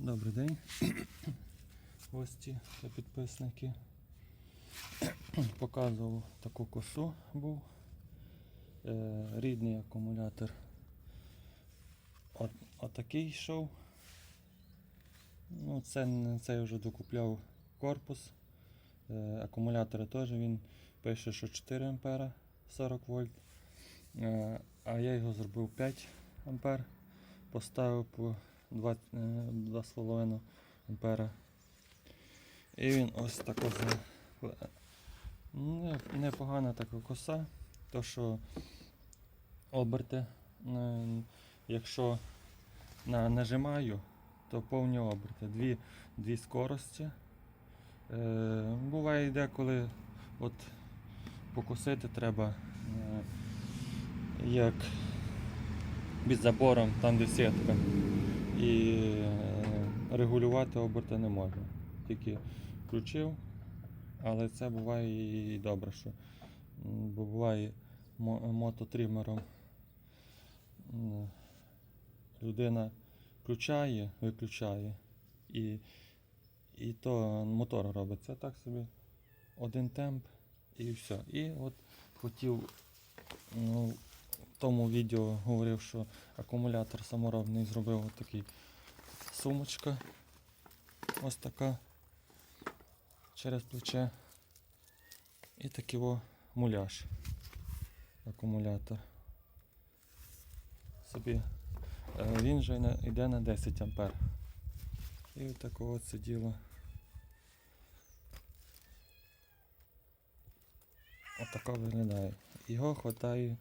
Добрий день, гості та підписники. Показував таку косу був. Е, рідний акумулятор. От, отакий йшов. Ну, це, це я вже докупляв корпус. Е, акумулятори теж він пише, що 4 ампера 40 вольт. Е, а я його зробив 5 ампер. Поставив по 2, 2,5 ампера. І він ось тако непогана така коса. То що оберти, е, якщо на, нажимаю, то повні оберти. Дві, дві скорості. Е, буває деколи от покосити треба е, як під забором, там де сітка. І е, регулювати оберти не можна. Тільки включив, але це буває і добре, що бо буває мототримером людина включає, виключає і, і то мотор робить. Це так собі один темп і все. І от хотів ну, тому відео говорив, що акумулятор саморобний зробив от такий сумочка. Ось така через плече. І такий о муляж. Акумулятор. Собі. Е, Він же йде на 10 ампер. І от такого от це діло. Отако виглядає. Його вистачає,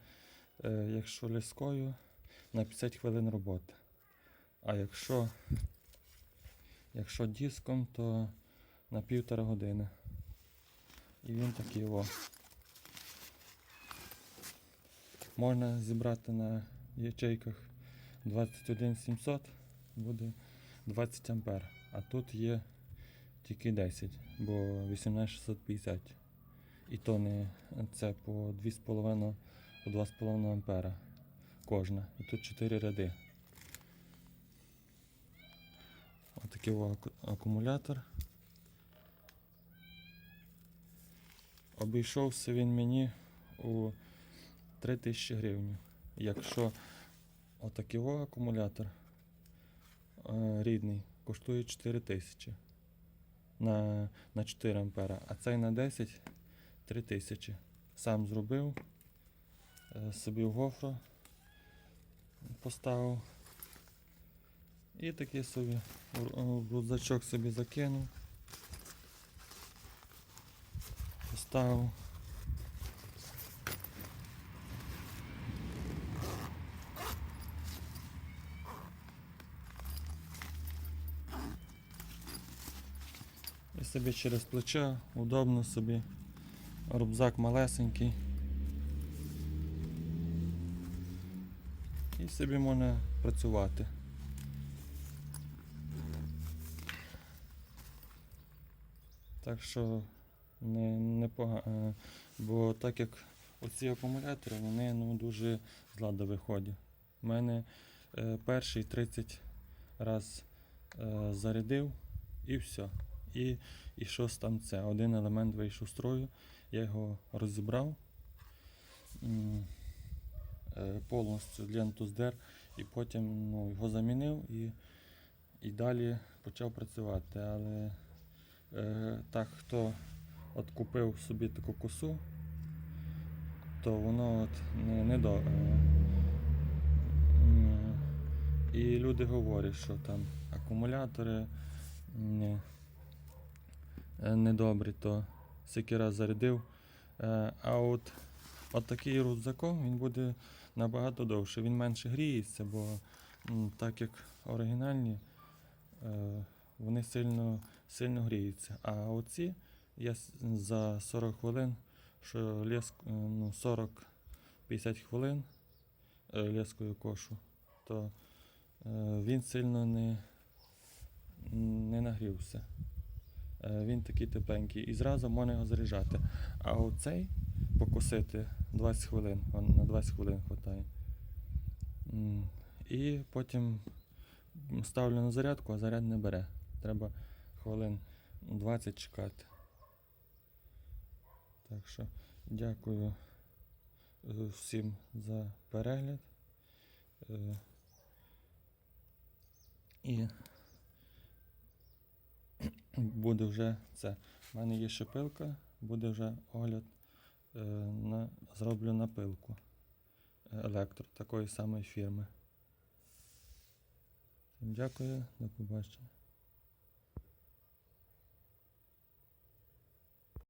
якщо ліскою, на 50 хвилин роботи. А якщо, якщо диском, то на півтора години. І він такий о. Можна зібрати на ячейках 21700, буде 20 ампер. А тут є тільки 10, бо 18650. І то не це по 2,5 по 2,5 ампера кожна. І тут 4 ряди. Отакий акумулятор. Обійшовся він мені у 3000 гривень. Якщо отакий акумулятор е, рідний коштує 4000 на, на 4 ампера, а цей на 10 3000. Сам зробив, собі в гофро поставив. І такий собі в рюкзачок собі закинув. Поставив. І собі через плече, удобно собі. Рюкзак малесенький. І собі можна працювати. Так що не, не пога- е, Бо так як оці акумулятори, вони ну, дуже з ладу виходять. У мене е, перший 30 раз е, зарядив і все. І, і щось там це. Один елемент вийшов з строю, я його розібрав, повністю ленту здер, і потім ну, його замінив і, і далі почав працювати. Але е, так, хто от купив собі таку косу, то воно от не, не до. е, І люди говорять, що там акумулятори м, е, недобрі, то скільки раз зарядив. Е, А от, от такий рюкзаком він буде набагато довше. Він менше гріється, бо так як оригінальні, е, вони сильно, сильно гріються. А оці я за 40 хвилин, що леск, е, ну, 40-50 хвилин е, лескою кошу, то він сильно не, не нагрівся. Він такий тепленький. І зразу можна його заряджати. А оцей покосити 20 хвилин, на 20 хвилин вистачає. І потім ставлю на зарядку, а заряд не бере. Треба хвилин 20 чекати. Так що дякую е, всім за перегляд. Е, І буде вже це. У мене є ще пилка, буде вже огляд на, зроблю напилку е, електро такої самої фірми. Дякую, до побачення.